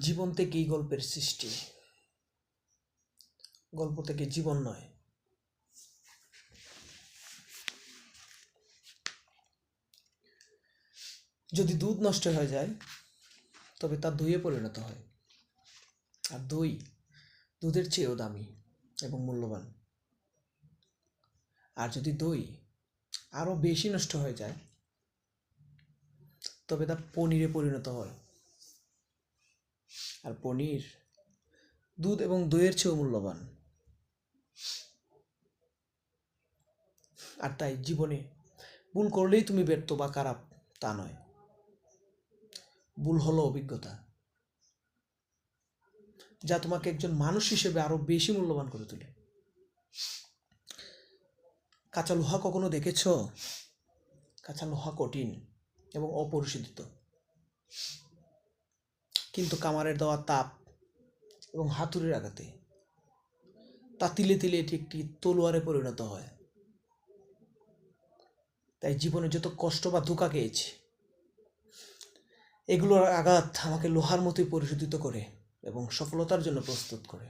জীবন থেকেই গল্পের সৃষ্টি। গল্প থেকে জীবন নয়। যদি দুধ নষ্ট হয়ে যায়, তবে তা দইয়ে পরিণত হয়। আর দই দুধের চেয়েও দামি এবং মূল্যবান। আর যদি দই আরও বেশি নষ্ট হয়ে যায়, তবে তা পনিরে পরিণত হয়। আর পনির, দুধ এবং দইয়ের চেয়েও মূল্যবান। আর তাই জীবনে ভুল করলেই তুমি ব্যর্থ বা খারাপ, তা নয়। ভুল হলো অভিজ্ঞতা, যা তোমাকে একজন মানুষ হিসেবে আরও বেশি মূল্যবান করে তোলে। কাঁচা লোহা কখনো দেখেছ? কাঁচা লোহা কঠিন এবং অপরিশোধিত। কিন্তু কামারের দেওয়া তাপ এবং হাতুড়ির আঘাতে। তা তিলে তিলে এটি একটি তলোয়ারে পরিণত হয়। তাই জীবনে যত কষ্ট বা ধোকা খেয়েছি, এগুলোর আঘাত আমাকে লোহার মতোই পরিশোধিত করে এবং সফলতার জন্য প্রস্তুত করে।